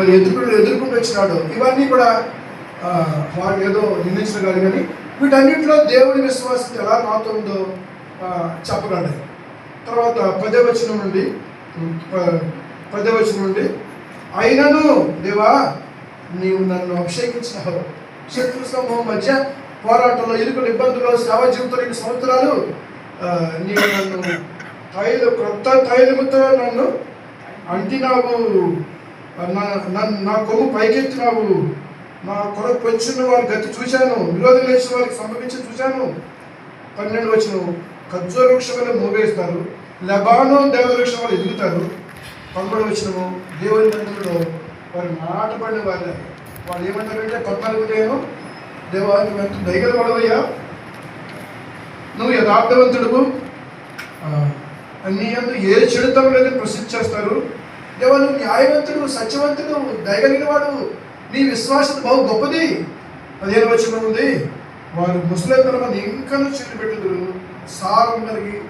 మరి ఎదుర్కొంటూ ఎదుర్కొంటూ వచ్చినాడు. ఇవన్నీ కూడా ఆ, వాడు ఏదో నిందించిన కాదు కానీ వీటన్నింటిలో దేవుడి విశ్వాసం ఎలా నాతో ఉందో ఆ, చెప్పగలడు. తర్వాత పదవచనం నుండి పదవచనం నుండి అయినను దేవా నీవు నన్ను అభిషేకించినావు. శత్రు సమూహం మధ్య పోరాటంలో ఇరుకుల ఇబ్బందులు సేవ జీవితం సంవత్సరాలు నీవు నన్ను తైలు క్రొత్త తైలముతో నన్ను అంటినావు. నా నన్ను నా కొమ్ము పైకెత్తినావు నా కొరకు పొంచిన వారి గతి చూశాను. విరోధం లేచిన వారికి సంభవించి చూశాను. పన్నెండు వచ్చిన ఖర్జూర వృక్షం వల్ల మూగేస్తారు. లెబానో దేవవృక్షం వల్ల ఎదుగుతారు. పదమూడు వచ్చినము దేవుని మందిరంలో వారు నాటపడిన వారు. వాళ్ళు ఏమంటారంటే పద్నాలుగు నేను దేవా ఎంత దయగల వాడవయ్యా? నువ్వు యథార్థవంతుడు నీ అందు ఏ చెడుతం లేదని ప్రసిద్ధి చేస్తారు ఎవరు న్యాయవంతుడు సత్యవంతుడు దయగలిగిన వాడు. నీ విశ్వాసం బహు గొప్పది. పదిహేను వచ్చిన ఉంది వారు ముస్లిం తరమని ఇంకా చిన్నపెట్టుదురు సారం కలిగి